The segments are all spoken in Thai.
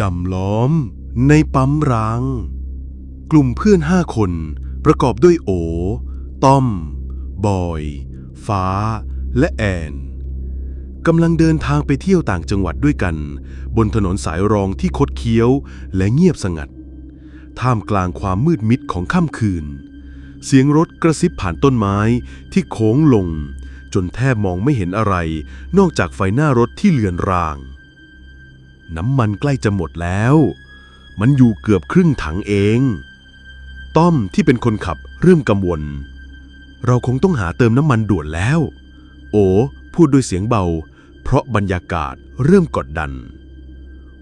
ดำล้อม ในปั๊มร้าง กลุ่มเพื่อนห้าคนประกอบด้วยโอ ต้อม บอย ฟ้า และแอนกำลังเดินทางไปเที่ยวต่างจังหวัดด้วยกัน บนถนนสายรองที่คดเคี้ยวและเงียบสงัด ท่ามกลางความมืดมิดของค่ำคืน เสียงรถกระซิบผ่านต้นไม้ที่โค้งลง จนแทบมองไม่เห็นอะไร นอกจากไฟหน้ารถที่เลือนราง น้ำมันใกล้จะหมดแล้ว มันอยู่เกือบครึ่งถังเอง ต้อมที่เป็นคนขับเริ่มกังวล เราคงต้องหาเติมน้ำมันด่วนแล้ว โอพูดด้วยเสียงเบา เพราะบรรยากาศเริ่มกดดัน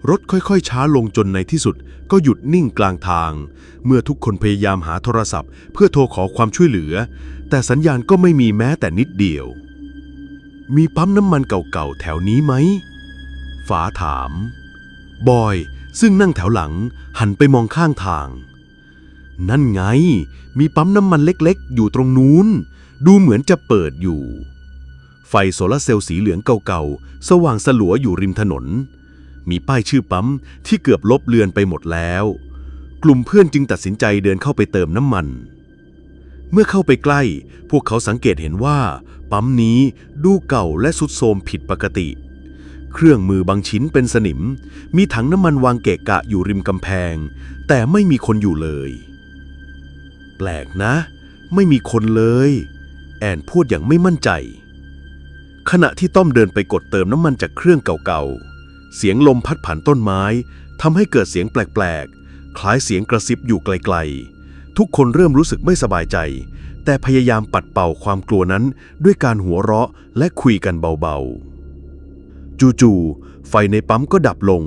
รถค่อยๆช้าลงจนในที่สุดก็หยุดนิ่งกลางทาง เมื่อทุกคนพยายามหาโทรศัพท์ เพื่อโทรขอความช่วยเหลือ แต่สัญญาณก็ไม่มีแม้แต่นิดเดียว มีปั๊มน้ำมันเก่าๆแถวนี้ไหมฝาถาม บอย ซึ่งนั่งแถวหลัง หันไปมองข้างทาง นั่นไง มีปั๊มน้ำมันเล็กๆ อยู่ตรงนู้น ดูเหมือนจะเปิดอยู่ ไฟโซลาร์เซลล์สีเหลืองเก่าๆ สว่างสลัวอยู่ริมถนน มีป้ายชื่อปั๊มที่เกือบลบเลือนไปหมดแล้ว กลุ่มเพื่อนจึงตัดสินใจเดินเข้าไปเติมน้ำมัน เมื่อเข้าไปใกล้ พวกเขาสังเกตเห็นว่า ปั๊มนี้ดูเก่าและสุดโทรมผิดปกติเเครื่องมือบางชิ้นเป็นสนิม มีถังน้ำมันวางเกะกะอยู่ริมกำแพง แต่ไม่มีคนอยู่เลย แปลกนะ ไม่มีคนเลย แอนพูดอย่างไม่มั่นใจ ขณะที่ต้อมเดินไปกดเติมน้ำมันจากเครื่องเก่าๆ เสียงลมพัดผ่านต้นไม้ทำให้เกิดเสียงแปลกๆ คล้ายเสียงกระซิบอยู่ไกลๆ ทุกคนเริ่มรู้สึกไม่สบายใจ แต่พยายามปัดเป่าความกลัวนั้นด้วยการหัวเราะและคุยกันเบาๆ จู่ๆไฟในปั๊มก็ดับลง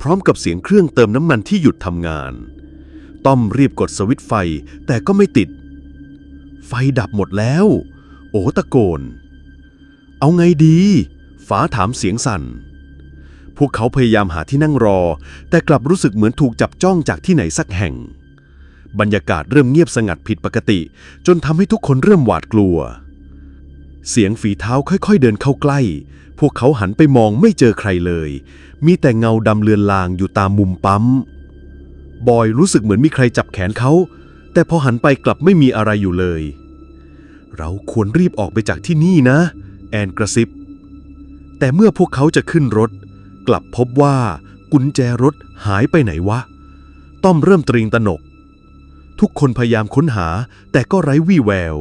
พร้อมกับเสียงเครื่องเติมน้ำมันที่หยุดทำงาน ต้อมรีบกดสวิตช์ไฟแต่ก็ไม่ติด ไฟดับหมดแล้ว โอตะโกน เอาไงดี ฟ้าถามเสียงสั่น พวกเขาพยายามหาที่นั่งรอ แต่กลับรู้สึกเหมือนถูกจับจ้องจากที่ไหนสักแห่ง บรรยากาศเริ่มเงียบสงัดผิดปกติ จนทำให้ทุกคนเริ่มหวาดกลัว เสียงฝีเท้าค่อยๆเดินเข้าใกล้ พวกเขาหันไปมองไม่เจอใครเลย มีแต่เงาดำเลือนลางอยู่ตามมุมปั๊ม บอยรู้สึกเหมือนมีใครจับแขนเขา แต่พอหันไปกลับไม่มีอะไรอยู่เลย เราควรรีบออกไปจากที่นี่นะ แอนกระซิบ แต่เมื่อพวกเขาจะขึ้นรถ กลับพบว่ากุญแจรถหายไปไหนวะ ต้อมเริ่มตริงตนก ทุกคนพยายามค้นหาแต่ก็ไร้วี่แวว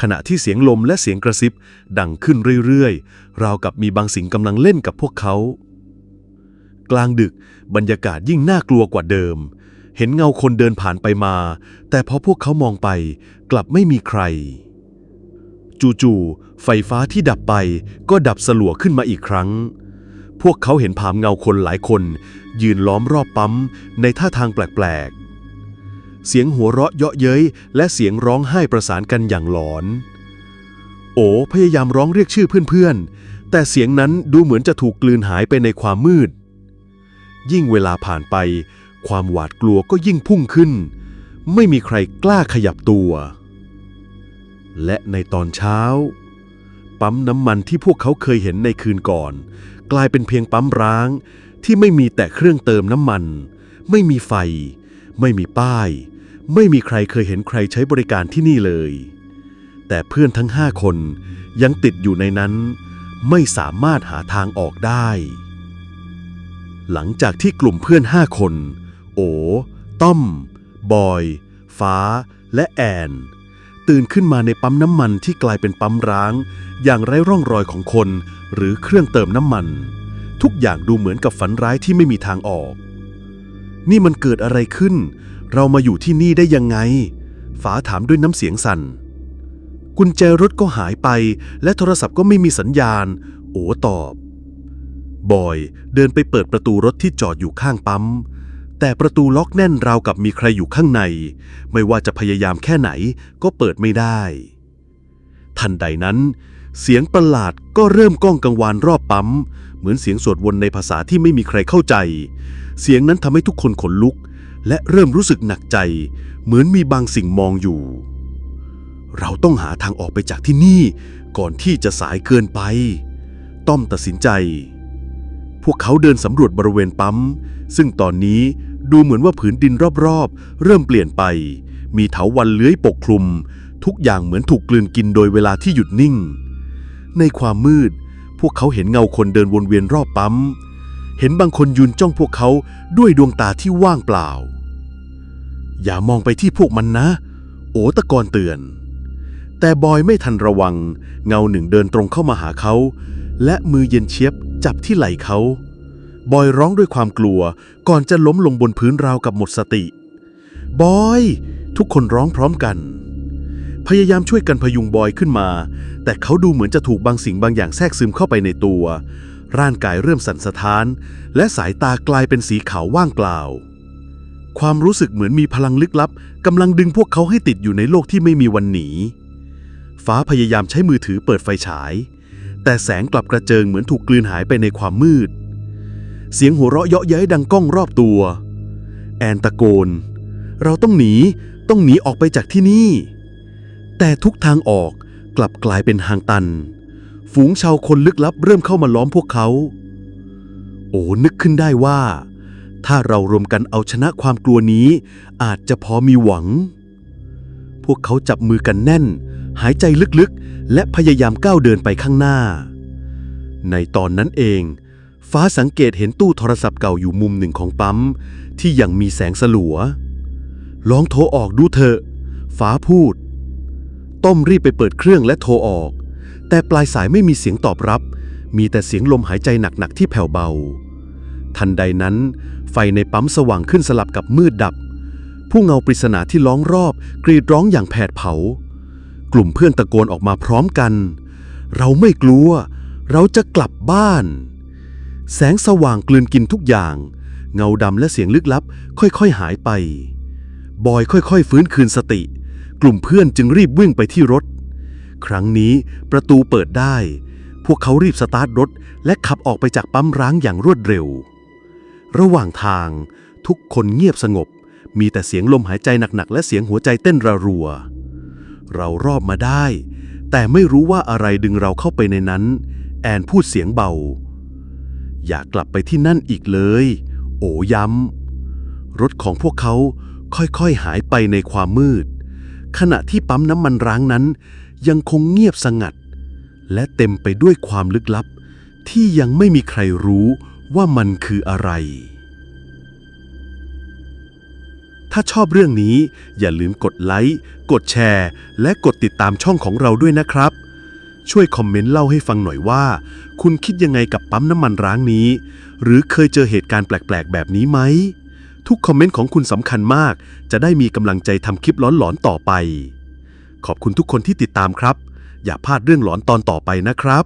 ขณะที่เสียงลมและเสียงกระซิบ ดังขึ้นเรื่อยๆ ราวกับมีบางสิ่งกำลังเล่นกับพวกเขา กลางดึกบรรยากาศยิ่งน่ากลัวกว่าเดิม เห็นเงาคนเดินผ่านไปมา แต่พอพวกเขามองไปกลับไม่มีใคร จู่ๆไฟฟ้าที่ดับไปก็ดับสลัวขึ้นมาอีกครั้ง พวกเขาเห็นผามเงาคนหลายคน ยืนล้อมรอบปั๊มในท่าทางแปลกๆ เสียงหัวเราะเยาะเย้ยและเสียงร้องไห้ประสานกันอย่างหลอน โอพยายามร้องเรียกชื่อเพื่อนๆ แต่เสียงนั้นดูเหมือนจะถูกกลืนหายไปในความมืด ยิ่งเวลาผ่านไป ความหวาดกลัวก็ยิ่งพุ่งขึ้น ไม่มีใครกล้าขยับตัว และในตอนเช้า ปั๊มน้ำมันที่พวกเขาเคยเห็นในคืนก่อน กลายเป็นเพียงปั๊มร้างที่ไม่มีแต่เครื่องเติมน้ำมัน ไม่มีไฟ ไม่มีป้าย ไม่มีใครเคยเห็นใครใช้บริการที่นี่เลย แต่เพื่อนทั้งห้าคนยังติดอยู่ในนั้น ไม่สามารถหาทางออกได้ หลังจากที่กลุ่มเพื่อนห้าคน โอ ต้อม บอย ฟ้า และแอน ตื่นขึ้นมาในปั๊มน้ำมันที่กลายเป็นปั๊มร้าง อย่างไร้ร่องรอยของคนหรือเครื่องเติมน้ำมัน ทุกอย่างดูเหมือนกับฝันร้ายที่ไม่มีทางออก นี่มันเกิดอะไรขึ้น เรามาอยู่ที่นี่ได้ยังไงฟ้าถามด้วยน้ำเสียงสั่น กุญแจรถก็หายไป และโทรศัพท์ก็ไม่มีสัญญาณ โอตอบ บอยเดินไปเปิดประตูรถที่จอดอยู่ข้างปั๊ม แต่ประตูล็อกแน่นราวกับมีใครอยู่ข้างใน ไม่ว่าจะพยายามแค่ไหนก็เปิดไม่ได้ ทันใดนั้น เสียงประหลาดก็เริ่มก้องกังวานรอบปั๊ม เหมือนเสียงสวดวนในภาษาที่ไม่มีใครเข้าใจ เสียงนั้นทำให้ทุกคนขนลุก และเริ่มรู้สึกหนักใจ เหมือนมีบางสิ่งมองอยู่ เราต้องหาทางออกไปจากที่นี่ ก่อนที่จะสายเกินไป ต้อมตัดสินใจ พวกเขาเดินสำรวจบริเวณปั๊ม ซึ่งตอนนี้ดูเหมือนว่าผืนดินรอบๆ เริ่มเปลี่ยนไป มีเถาวันเลื้อยปกคลุม ทุกอย่างเหมือนถูกกลืนกินโดยเวลาที่หยุดนิ่ง ในความมืด พวกเขาเห็นเงาคนเดินวนเวียนรอบปั๊ม เห็นบางคนยืนจ้องพวกเขาด้วยดวงตาที่ว่างเปล่า อย่ามองไปที่พวกมันนะ โอตะกอนเตือน แต่บอยไม่ทันระวัง เงาหนึ่งเดินตรงเข้ามาหาเขา และมือเย็นเชียบจับที่ไหล่เขา บอยร้องด้วยความกลัวก่อนจะล้มลงบนพื้นราวกับหมดสติ บอย ทุกคนร้องพร้อมกัน พยายามช่วยกันพยุงบอยขึ้นมา แต่เขาดูเหมือนจะถูกบางสิ่งบางอย่างแทรกซึมเข้าไปในตัว ร่างกายเริ่มสั่นสะท้าน และสายตากลายเป็นสีขาวว่างเปล่า ความรู้สึกเหมือนมีพลังลึกลับกำลังดึงพวกเขาให้ติดอยู่ในโลกที่ไม่มีวันหนี ฟ้าพยายามใช้มือถือเปิดไฟฉาย แต่แสงกลับกระเจิงเหมือนถูกกลืนหายไปในความมืด เสียงหัวเราะเยาะเย้ยดังก้องรอบตัว แอนตะโกน เราต้องหนี ต้องหนีออกไปจากที่นี่ แต่ทุกทางออกกลับกลายเป็นทางตัน ฝูงชาวคนลึกลับเริ่มเข้ามาล้อมพวกเขา โอ้นึกขึ้นได้ว่า ถ้าเรารวมกันเอาชนะความกลัวนี้ อาจจะพอมีหวัง พวกเขาจับมือกันแน่น หายใจลึกๆ และพยายามก้าวเดินไปข้างหน้า ในตอนนั้นเอง ฟ้าสังเกตเห็นตู้โทรศัพท์เก่าอยู่มุมหนึ่งของปั๊ม ที่ยังมีแสงสลัว ลองโทรออกดูเถอะ ฟ้าพูด ต้มรีบไปเปิดเครื่องและโทรออก แต่ปลายสายไม่มีเสียงตอบรับ มีแต่เสียงลมหายใจหนักๆที่แผ่วเบา ทันใดนั้น ไฟในปั๊มสว่างขึ้นสลับกับมืดดับ ผู้เงาปริศนาที่ล้อมรอบ กรีดร้องอย่างแผดเผา กลุ่มเพื่อนตะโกนออกมาพร้อมกัน เราไม่กลัว เราจะกลับบ้าน แสงสว่างกลืนกินทุกอย่าง เงาดำและเสียงลึกลับ ค่อยๆหายไป บอยค่อยๆ ฟื้นคืนสติ กลุ่มเพื่อนจึงรีบวิ่งไปที่รถ ครั้งนี้ประตูเปิดได้ พวกเขารีบสตาร์ทรถ และขับออกไปจากปั๊มร้างอย่างรวดเร็ว ระหว่างทาง ทุกคนเงียบสงบ มีแต่เสียงลมหายใจหนักๆ และเสียงหัวใจเต้นระรัว เรารอบมาได้ แต่ไม่รู้ว่าอะไรดึงเราเข้าไปในนั้น แอนพูดเสียงเบา อย่ากกลับไปที่นั่นอีกเลย โอย้ำรถของพวกเขาค่อยๆหายไปในความมืด ขณะที่ปั๊มน้ำมันร้างนั้น ยังคงเงียบสงัด และเต็มไปด้วยความลึกลับ ที่ยังไม่มีใครรู้ว่ามันคืออะไร ถ้าชอบเรื่องนี้อย่าลืมกดไลค์ กดแชร์ และกดติดตามช่องของเราด้วยนะครับ ช่วยคอมเมนต์เล่าให้ฟังหน่อยว่า คุณคิดยังไงกับปั๊มน้ำมันร้างนี้ หรือเคยเจอเหตุการณ์แปลกๆ แบบนี้ไหมทุกคอมเมนต์ของคุณสำคัญมาก จะได้มีกำลังใจทำคลิปหลอนๆต่อไป ขอบคุณทุกคนที่ติดตามครับ อย่าพลาดเรื่องหลอนตอนต่อไปนะครับ